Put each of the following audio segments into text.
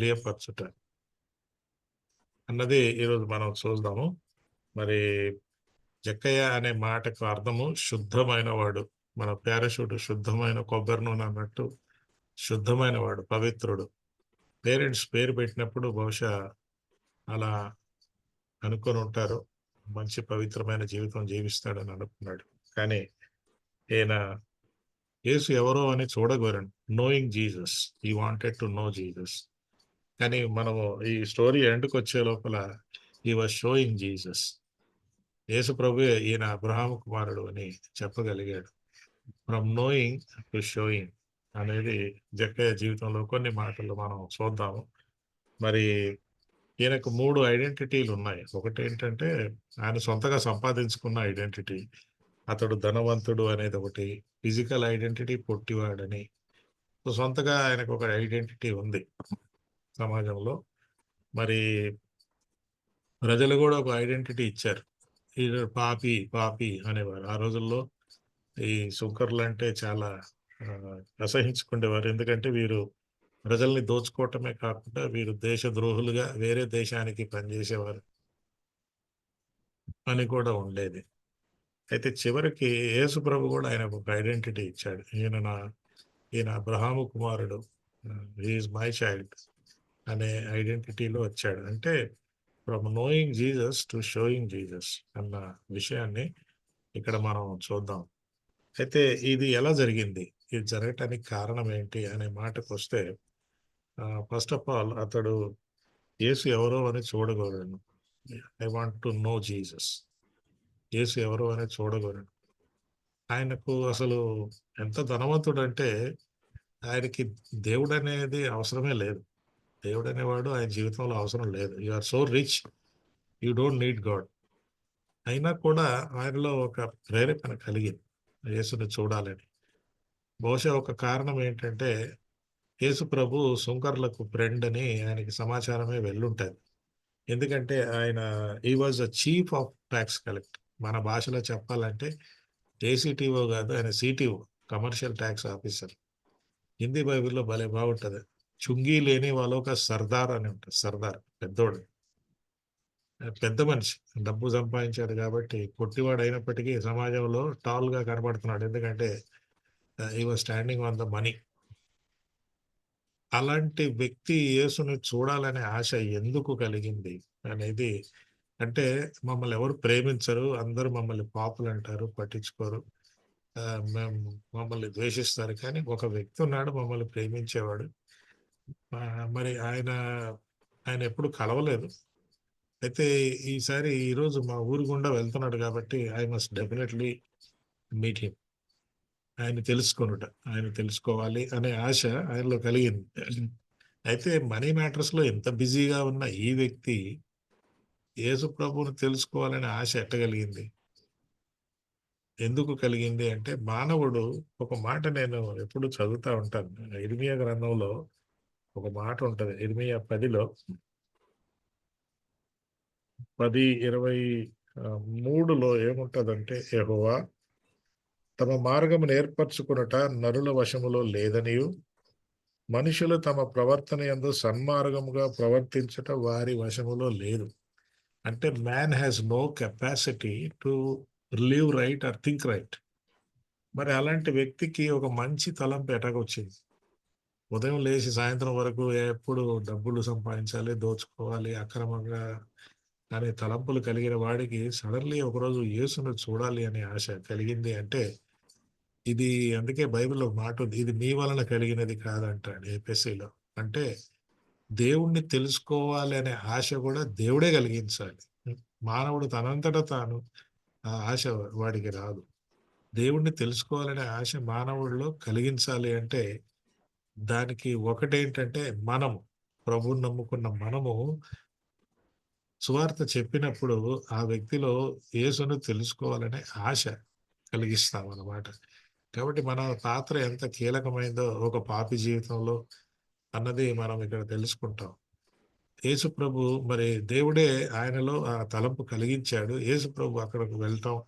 తెలియపరచుట అన్నది ఈరోజు మనం చూద్దాము. మరి జక్కయ్య అనే మాటకు అర్థము శుద్ధమైన వాడు మన పారాషూట్ శుద్ధమైన కొబ్బరి నూనె అన్నట్టు శుద్ధమైన వాడు పవిత్రుడు. పేరెంట్స్ పేరు పెట్టినప్పుడు బహుశా అలా అనుకొని ఉంటారు. మంచి పవిత్రమైన జీవితం జీవిస్తాడని అనుకున్నాడు. కానీ ఈయన యేసు ఎవరో అని చూడగోరండి. Knowing Jesus he wanted to know Jesus కానీ మనము ఈ స్టోరీ ఎండ్కి వచ్చే లోపల he was showing Jesus Yesu ప్రభు ఈయన అబ్రహాం కుమారుడు అని చెప్పగలిగాడు. ఫ్రమ్ నోయింగ్ టు షోయింగ్ అనేది జక్కయ్య జీవితంలో కొన్ని మాటలు మనం చూద్దాము. మరి ఈయనకు మూడు ఐడెంటిటీలు ఉన్నాయి. ఒకటి ఏంటంటే ఆయన సొంతగా సంపాదించుకున్న ఐడెంటిటీ అతడు ధనవంతుడు అనేది ఒకటి ఫిజికల్ ఐడెంటిటీ పొట్టివాడని. సొంతగా ఆయనకు ఒక ఐడెంటిటీ ఉంది. సమాజంలో. మరి ప్రజలు కూడా ఒక ఐడెంటిటీ ఇచ్చారు. పాపి పాపి అనేవారు. ఆ రోజుల్లో ఈ సుంకర్లు అంటే చాలా ఆ, అసహించుకునేవారు ఎందుకంటే వీరు ప్రజల్ని దోచుకోవటమే కాకుండా వీరు దేశ ద్రోహులుగా వేరే దేశానికి పనిచేసేవారు అని కూడా ఉండేది. అయితే చివరికి యేసు ప్రభు కూడా ఆయనకు ఒక ఐడెంటిటీ ఇచ్చాడు. ఈయన నా ఈయన అబ్రహాము కుమారుడు. Is my child. అనే ఐడెంటిటీలో వచ్చాడు. అంటే from knowing Jesus to showing Jesus అన్న విషయాన్ని ఇక్కడ మనం చూద్దాం. అయితే ఇది ఎలా జరిగింది? ఇది జరగటానికి కారణం ఏంటి అనే మాటకు వస్తే ఫస్ట్ ఆఫ్ ఆల్ అతడు యేసు ఎవరో అని చూడగలను. I want to know Jesus Yesu ఎవరో అని చూడగలను. ఆయనకు అసలు ఎంత ధనవంతుడు అంటే ఆయనకి దేవుడు అనేది అవసరమే లేదు. దేవుడు అనేవాడు ఆయన జీవితంలో అవసరం లేదు. You are so rich you don't need God అయినా కూడా ఆయనలో ఒక ప్రేరేపణ కలిగింది. యేసుని చూడాలని. బహుశా ఒక కారణం ఏంటంటే యేసు ప్రభు సుంకర్లకు ఫ్రెండ్ అని ఆయనకి సమాచారమే వెళ్ళుంటుంది. ఎందుకంటే ఆయన he was a chief of tax collect మన భాషలో చెప్పాలంటే ఏసీటీఓ కాదు ఆయన CTO commercial tax officer Hindi బైబిల్లో భలే బాగుంటుంది. చుంగీ లేని వాళ్ళు ఒక సర్దార్ అని ఉంటుంది సర్దార్ పెద్దోడు. పెద్ద మనిషి డబ్బు సంపాదించాడు కాబట్టి కొట్టివాడు అయినప్పటికీ సమాజంలో టాల్గా కనబడుతున్నాడు ఎందుకంటే he was standing on the money అలాంటి వ్యక్తి యేసుని చూడాలనే ఆశ ఎందుకు కలిగింది అనేది అంటే మమ్మల్ని ఎవరు ప్రేమించరు అందరూ మమ్మల్ని పాపులు అంటారు పట్టించుకోరు. మేము మమ్మల్ని ద్వేషిస్తారు. కానీ ఒక వ్యక్తి ఉన్నాడు మమ్మల్ని ప్రేమించేవాడు. మరి ఆయన ఆయన ఎప్పుడు కలవలేదు. అయితే ఈసారి ఈరోజు మా ఊరు గుండా వెళ్తున్నాడు కాబట్టి I must definitely meet him. ఆయన తెలుసుకొనుట ఆయన తెలుసుకోవాలి అనే ఆశ ఆయనలో కలిగింది. అయితే మనీ మ్యాటర్స్లో ఎంత బిజీగా ఉన్న ఈ వ్యక్తి యేసు ప్రభువుని తెలుసుకోవాలనే ఆశ ఎట్టగలిగింది ఎందుకు కలిగింది అంటే మానవుడు ఒక మాట నేను ఎప్పుడు చదువుతా ఉంటాను. ఇర్మియా గ్రంథంలో ఒక మాట ఉంటుంది ఇర్మియా పదిలో పది ఇరవై మూడులో ఏముంటదంటే ఎహోవా తమ మార్గమును ఏర్పరచుకున్నట నరుల వశములో లేదనియు. మనుషులు తమ ప్రవర్తన ఎందు సన్మార్గముగా ప్రవర్తించట వారి వశములో లేదు అంటే man has no capacity to live right or think right మరి అలాంటి వ్యక్తికి ఒక మంచి తలంపు ఎటకొచ్చింది ఉదయం లేచి సాయంత్రం వరకు ఎప్పుడు డబ్బులు సంపాదించాలి దోచుకోవాలి అక్రమంగా అనే తలంపులు కలిగిన వాడికి సడన్లీ ఒకరోజు యేసును చూడాలి అనే ఆశ కలిగింది అంటే ఇది అందుకే బైబిల్లో మాట ఉంది ఇది మీ వలన కలిగినది కాదంటాడు ఏపీసీలో అంటే దేవుణ్ణి తెలుసుకోవాలి అనే ఆశ కూడా దేవుడే కలిగించాలి. మానవుడు తనంతట తాను ఆ ఆశ వాడికి రాదు. దేవుణ్ణి తెలుసుకోవాలనే ఆశ మానవుడిలో కలిగించాలి అంటే దానికి ఒకటేంటంటే మనము ప్రభువుని నమ్ముకున్న మనము సువార్త చెప్పినప్పుడు ఆ వ్యక్తిలో యేసును తెలుసుకోవాలనే ఆశ కలిగిస్తాం అన్నమాట కాబట్టి మన పాత్ర ఎంత కీలకమైందో ఒక పాపి జీవితంలో అన్నది మనం ఇక్కడ తెలుసుకుంటాం. యేసు ప్రభు మరి దేవుడే ఆయనలో ఆ తలంపు కలిగించాడు. యేసు ప్రభు అక్కడికి వెళ్ళటం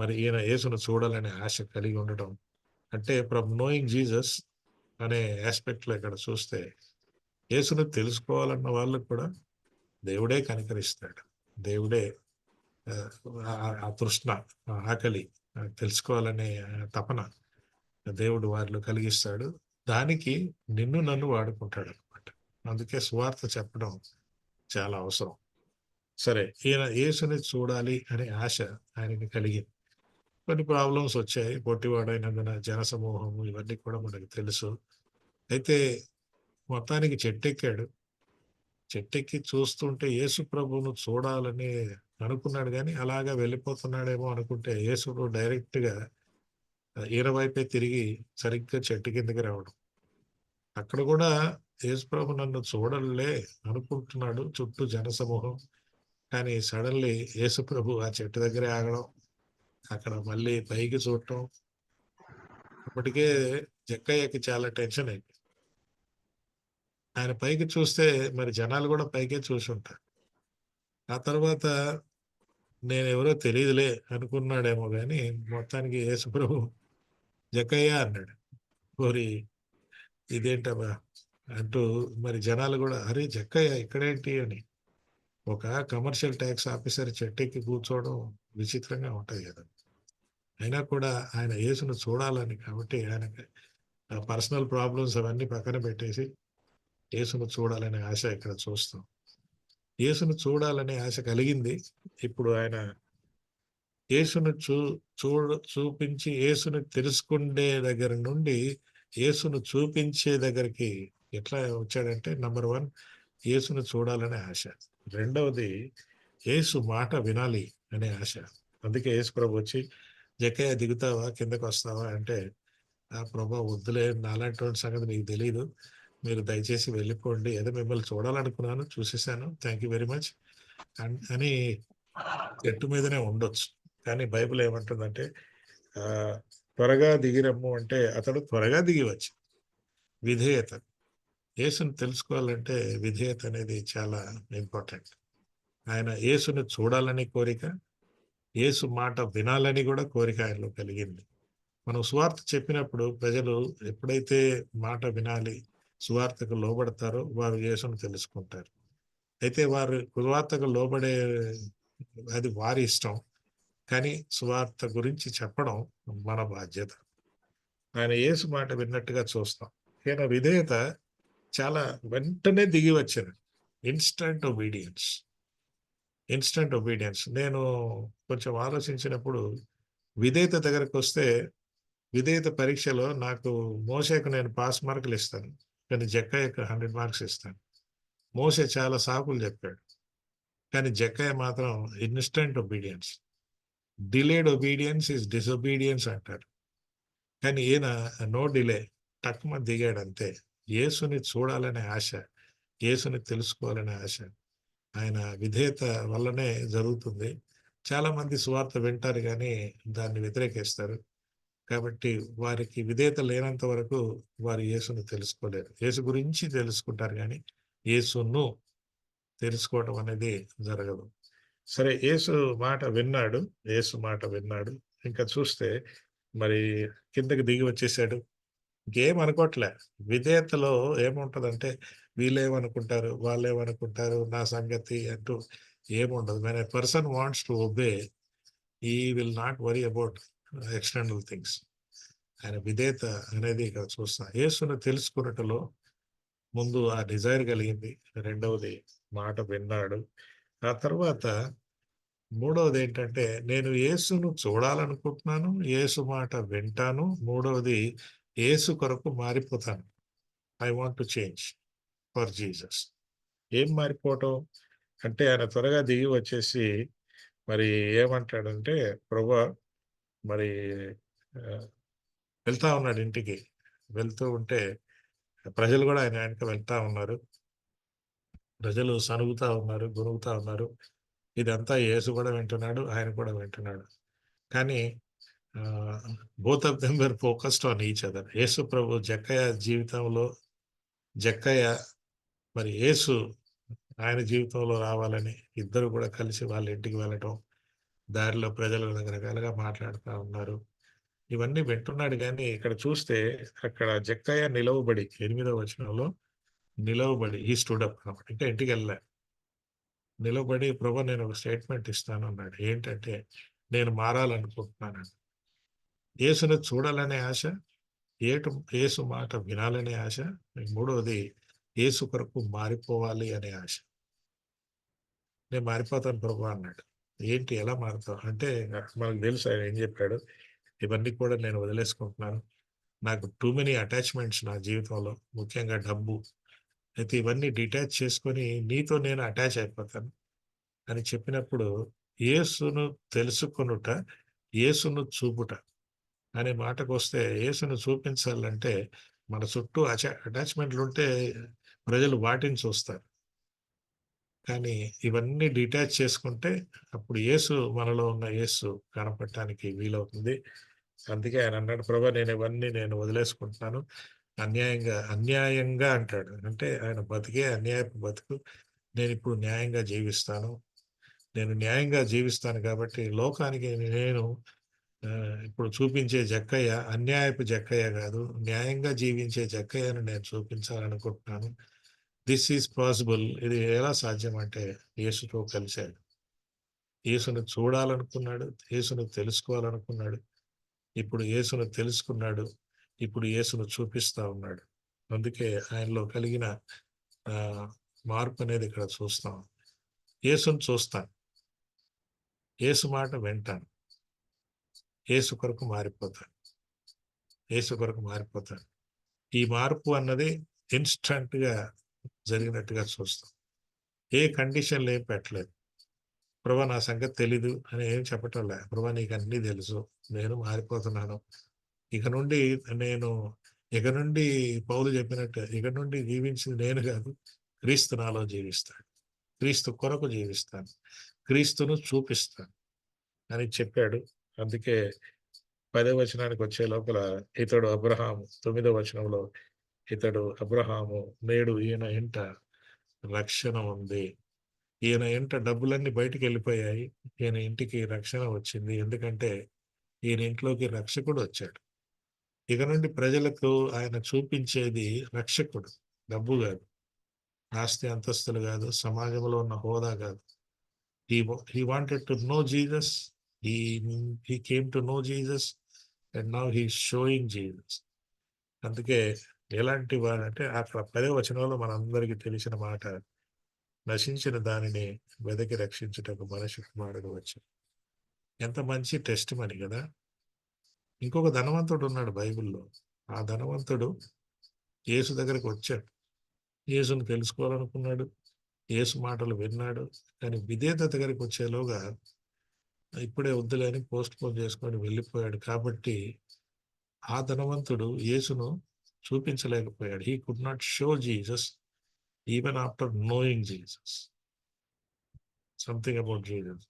మరి ఈయన యేసును చూడాలనే ఆశ కలిగి ఉండటం. అంటే ఫ్రమ్ నోయింగ్ జీసస్ అనే ఆస్పెక్ట్లో ఇక్కడ చూస్తే యేసును తెలుసుకోవాలన్న వాళ్ళకు కూడా దేవుడే కనికరిస్తాడు. దేవుడే ఆ, తృష్ణ ఆ ఆకలి తెలుసుకోవాలనే తపన దేవుడు వారిలో కలిగిస్తాడు. దానికి నిన్ను నన్ను వాడుకుంటాడు అనమాట అందుకే సువార్త చెప్పడం చాలా అవసరం. సరే ఈయన యేసుని చూడాలి అనే ఆశ ఆయనకి కలిగింది. కొన్ని ప్రాబ్లమ్స్ వచ్చాయి. పొట్టివాడైనందున జనసమూహము ఇవన్నీ కూడా మనకు తెలుసు. అయితే మొత్తానికి చెట్టెక్కాడు. చెట్టెక్కి చూస్తుంటే యేసు ప్రభువును చూడాలని అనుకున్నాడు కానీ అలాగా వెళ్ళిపోతున్నాడేమో అనుకుంటే యేసుడు డైరెక్ట్గా ఈరవైపే తిరిగి సరిగ్గా చెట్టు కిందకి రావడం. అక్కడ కూడా యేసుప్రభు నన్ను చూడలే అనుకుంటున్నాడు చుట్టూ జనసమూహం. కానీ సడన్లీ యేసుప్రభు ఆ చెట్టు దగ్గరే ఆగడం. అక్కడ మళ్ళీ పైకి చూడటం. అప్పటికే జక్కయ్యకి చాలా టెన్షన్ అయింది. ఆయన పైకి చూస్తే మరి జనాలు కూడా పైకే చూసి ఉంటారు. ఆ తర్వాత నేను ఎవరో తెలియదులే అనుకున్నాడేమో కానీ మొత్తానికి యేసుప్రభు జక్కయ్య అన్నాడు. కోరి ఇదేంటబ్బా అంటూ మరి జనాలు కూడా అరే జక్కయ్య ఇక్కడేంటి అని. ఒక కమర్షియల్ ట్యాక్స్ ఆఫీసర్ చెట్టెక్కి కూర్చోవడం విచిత్రంగా ఉంటుంది కదా. అయినా కూడా ఆయన యేసును చూడాలని కాబట్టి ఆయనకి పర్సనల్ ప్రాబ్లమ్స్ అవన్నీ పక్కన పెట్టేసి యేసును చూడాలనే ఆశ ఇక్కడ చూస్తాం. యేసును చూడాలనే ఆశ కలిగింది. ఇప్పుడు ఆయన యేసును చూ చూ చూపించి యేసును తెలుసుకునే దగ్గర నుండి యేసును చూపించే దగ్గరికి ఎట్లా వచ్చాడంటే నంబర్ వన్ యేసును చూడాలనే ఆశ. రెండవది యేసు మాట వినాలి అనే ఆశ. అందుకే యేసు ప్రభు వచ్చి జక్కయ్య దిగుతావా? కిందకు వస్తావా? అంటే ఆ ప్రభా వద్దులే నాలాంటి సంగతి నీకు తెలియదు మీరు దయచేసి వెళ్ళిపోండి. ఏదో మిమ్మల్ని చూడాలనుకున్నాను చూసేసాను థ్యాంక్ యూ వెరీ మచ్ అని చెట్టు మీదనే ఉండొచ్చు. కానీ బైబిల్ ఏమంటుందంటే త్వరగా దిగిరమ్ము అంటే అతడు త్వరగా దిగివచ్చు విధేయత. యేసుని తెలుసుకోవాలంటే విధేయత అనేది చాలా ఇంపార్టెంట్. ఆయన యేసుని చూడాలని కోరిక యేసు మాట వినాలని కూడా కోరిక ఆయనలో కలిగింది. మనం సువార్త చెప్పినప్పుడు ప్రజలు ఎప్పుడైతే మాట వినాలి సువార్తకు లోబడతారో వారు యేసును తెలుసుకుంటారు. అయితే వారు సువార్తకు లోబడే అది వారి ఇష్టం. కానీ సువార్త గురించి చెప్పడం మన బాధ్యత. ఆయన యేసు మాట విన్నట్టుగా చూస్తాం. ఈయన విధేయత చాలా వెంటనే దిగి వచ్చింది. Instant obedience. ఇన్స్టంట్ ఒబీడియన్స్ నేను కొంచెం ఆలోచించినప్పుడు విధేయత దగ్గరకు వస్తే విధేయత పరీక్షలో నాకు మోసేకు నేను పాస్ మార్కులు ఇస్తాను. కానీ జక్కయ్యకు హండ్రెడ్ మార్క్స్ ఇస్తాను. మోసే చాలా సాకులు చెప్పాడు. కానీ జక్కయ్య మాత్రం instant obedience delayed obedience is disobedience అంటారు. కానీ ఈయన నో డిలే తక్కువ దిగాడు అంతే యేసుని చూడాలనే ఆశ యేసుని తెలుసుకోవాలనే ఆశ. ఆయన విధేయత వల్లనే జరుగుతుంది. చాలామంది సువార్త వింటారు కానీ దాన్ని వ్యతిరేకిస్తారు. కాబట్టి వారికి విధేయత లేనంత వరకు వారు యేసును తెలుసుకోలేరు. యేసు గురించి తెలుసుకుంటారు కానీ యేసును తెలుసుకోవడం అనేది జరగదు. సరే యేసు మాట విన్నాడు. యేసు మాట విన్నాడు. ఇంకా చూస్తే మరి కిందకి దిగి వచ్చేసాడు. గేమ్ అనుకోవట్లే విధేయతలో ఏముంటదంటే వీళ్ళేమనుకుంటారు వాళ్ళేమనుకుంటారు నా సంగతి అంటూ ఏముండదు. మన person wants to obey he will not worry about external things ఆయన విధేయత అనేది ఇక్కడ చూస్తాం. యేసును తెలుసుకున్నట్టులో ముందు ఆ డిజైర్ కలిగింది. రెండవది మాట విన్నాడు. ఆ తర్వాత మూడవది ఏంటంటే నేను యేసును చూడాలనుకుంటున్నాను యేసు మాట వింటాను. మూడవది ఏసు కొరకు మారిపోతాను. I want to change for Jesus ఏం మారిపోవటం? అంటే ఆయన త్వరగా దిగి వచ్చేసి మరి ఏమంటాడంటే ప్రభా మరి వెళ్తా ఉన్నాడు ఇంటికి. వెళ్తూ ఉంటే ప్రజలు కూడా ఆయన వెనక వెళ్తా ఉన్నారు. ప్రజలు సనుగుతా ఉన్నారు గురుగుతా ఉన్నారు. ఇదంతా యేసు కూడా వింటున్నాడు ఆయన కూడా వింటున్నాడు. కానీ both of them were focused on each other Yesu ప్రభు జక్కయ్య జీవితంలో జక్కయ్య మరి యేసు ఆయన జీవితంలో రావాలని ఇద్దరు కూడా కలిసి వాళ్ళ ఇంటికి వెళ్ళటం దారిలో ప్రజలు రకరకాలుగా మాట్లాడుతూ ఉన్నారు. ఇవన్నీ వింటున్నాడు కానీ ఇక్కడ చూస్తే అక్కడ జక్కయ్య నిలవబడి ఎనిమిదవ వచనంలో నిలవబడి ఈ స్టూడప్ అనమాట. ఇంకా ఇంటికి వెళ్ళా నిలబడి ప్రభు నేను ఒక స్టేట్మెంట్ ఇస్తాను అన్నాడు ఏంటంటే నేను మారాలనుకుంటున్నాను యేసును చూడాలనే ఆశ ఏటు యేసు మాట వినాలనే ఆశ మూడవది యేసు కొరకు మారిపోవాలి అనే ఆశ. నేను మారిపోతాను ప్రభు అన్నాడు. ఏంటి ఎలా మారుతావు? అంటే మనకు తెలుసు ఆయన ఏం చెప్పాడు ఇవన్నీ కూడా నేను వదిలేసుకుంటున్నాను. నాకు టూ మెనీ అటాచ్మెంట్స్ నా జీవితంలో ముఖ్యంగా డబ్బు. అయితే ఇవన్నీ డిటాచ్ చేసుకొని నీతో నేను అటాచ్ అయిపోతాను అని చెప్పినప్పుడు యేసును తెలుసుకొనుట యేసును చూపుట అనే మాటకు వస్తే యేసును చూపించాలంటే మన చుట్టూ అచా అటాచ్మెంట్లు ఉంటే ప్రజలు వాటిని చూస్తారు. కానీ ఇవన్నీ డిటాచ్ చేసుకుంటే అప్పుడు యేసు మనలో ఉన్న యేసు కనపడటానికి వీలవుతుంది. అందుకే ఆయన అన్నాడు ప్రభా నేను ఇవన్నీ నేను వదిలేసుకుంటున్నాను. అన్యాయంగా అన్యాయంగా అంటాడు. అంటే ఆయన బతికే అన్యాయపు బతుకు నేను ఇప్పుడు న్యాయంగా జీవిస్తాను. నేను న్యాయంగా జీవిస్తాను కాబట్టి లోకానికి నేను ఇప్పుడు చూపించే జక్కయ్య అన్యాయపు జక్కయ్య కాదు. న్యాయంగా జీవించే జక్కయ్యను నేను చూపించాలనుకుంటున్నాను. దిస్ ఈజ్ పాసిబుల్ ఇది ఎలా సాధ్యం అంటే యేసుతో కలిశాడు. యేసును చూడాలనుకున్నాడు. యేసును తెలుసుకోవాలనుకున్నాడు. ఇప్పుడు యేసును తెలుసుకున్నాడు. ఇప్పుడు యేసును చూపిస్తా ఉన్నాడు. అందుకే ఆయనలో కలిగిన ఆ, మార్పు అనేది ఇక్కడ చూస్తాం. యేసును చూస్తాను. యేసు మాట వింటాను. ఏసు కొరకు మారిపోతాడు. ఏసు కొరకు మారిపోతాడు. ఈ మార్పు అన్నది ఇన్స్టంట్గా జరిగినట్టుగా చూస్తాం. ఏ కండిషన్లు ఏం పెట్టలేదు. ప్రభా నా సంగతి తెలీదు అని ఏం చెప్పటం లే ప్రభా నీకు అన్నీ తెలుసు. నేను మారిపోతున్నాను. ఇక నుండి నేను ఇక నుండి పౌలు చెప్పినట్టు ఇక నుండి జీవించింది నేను కాదు. క్రీస్తు నాలో జీవిస్తాను క్రీస్తు కొరకు జీవిస్తాను. క్రీస్తును చూపిస్తాను అని చెప్పాడు. అందుకే పదో వచనానికి వచ్చే లోపల ఇతడు అబ్రహాము తొమ్మిదో వచనంలో ఇతడు అబ్రహాము నేడు ఈయన ఇంట రక్షణ ఉంది. ఈయన ఇంట డబ్బులన్నీ బయటికి వెళ్ళిపోయాయి. ఈయన ఇంటికి రక్షణ వచ్చింది. ఎందుకంటే ఈయన ఇంట్లోకి రక్షకుడు వచ్చాడు. ఇక నుండి ప్రజలకు ఆయన చూపించేది రక్షకుడు డబ్బు కాదు. ఆస్తి అంతస్తులు కాదు. సమాజంలో ఉన్న హోదా కాదు. He wa- wanted to know know He he came to know Jesus, and now he's showing Jesus. అందుకే ఎలాంటి అంటే అక్కడ పదే వచనంలో మనందరికీ తెలిసిన మాట నశించిన దానిని వెదకి రక్షించుటకు మనిషి కుమారుడు వచ్చాడు ఎంత మంచి టెస్ట్ మని కదా. ఇంకొక ధనవంతుడు ఉన్నాడు బైబిల్లో. ఆ ధనవంతుడు యేసు దగ్గరికి వచ్చాడు. యేసును తెలుసుకోవాలనుకున్నాడు. యేసు మాటలు విన్నాడు. కానీ విధేయత దగ్గరికి వచ్చేలోగా ఇప్పుడే వద్దులేని పోస్ట్ పోన్ చేసుకొని వెళ్ళిపోయాడు కాబట్టి ఆ ధనవంతుడు యేసును చూపించలేకపోయాడు. He could not show Jesus even after knowing Jesus something about Jesus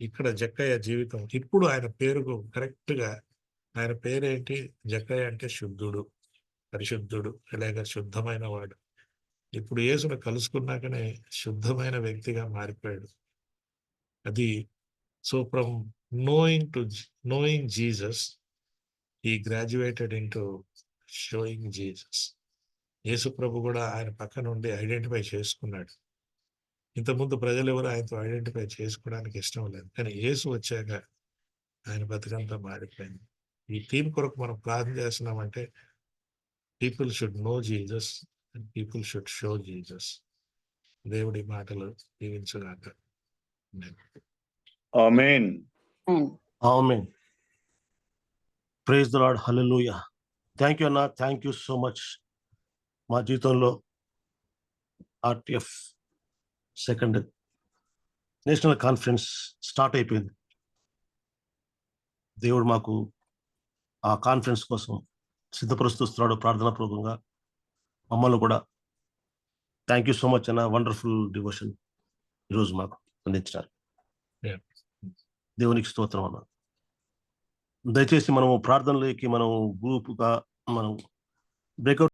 ఇక్కడ జక్కయ్య జీవితం ఇప్పుడు ఆయన పేరుకు కరెక్ట్గా ఆయన పేరేంటి? జక్కయ్య అంటే శుద్ధుడు పరిశుద్ధుడు లేక శుద్ధమైన వాడు. ఇప్పుడు యేసును కలుసుకున్నాకనే శుద్ధమైన వ్యక్తిగా మారిపోయాడు. అది so from knowing to knowing Jesus he graduated into showing Jesus Yesu ప్రభు కూడా ఆయన పక్కన ఉండి ఐడెంటిఫై చేసుకున్నాడు. ఇంతకుముందు ప్రజలు ఎవరు ఆయనతో ఐడెంటిఫై చేసుకోవడానికి ఇష్టం లేదు. కానీ యేసు వచ్చాక ఆయన బతుకంతా మారిపోయింది. ఈ టీం కొరకు మనం ప్రార్థన చేస్తున్నామంటే people should know Jesus and people should show Jesus దేవుడి మాటలు దీవించగాక. నేను Amen. And Amen. Praise the lord hallelujah thank you అన్న థ్యాంక్ యూ సో మచ్ మా జీవితంలో RTF second national conference start అయిపోయింది. దేవుడు మాకు ఆ కాన్ఫరెన్స్ కోసం సిద్ధపరుస్తున్నాడు ప్రార్థనా పూర్వకంగా. మమ్మల్ని కూడా థ్యాంక్ యూ సో మచ్ అన్న వండర్ఫుల్ డివోషన్ ఈరోజు మాకు అందించినారు. దేవునికి స్తోత్రం అన్నారు దయచేసి మనము ప్రార్థనలోకి మనం గ్రూప్గా మనం బ్రేక్అవుట్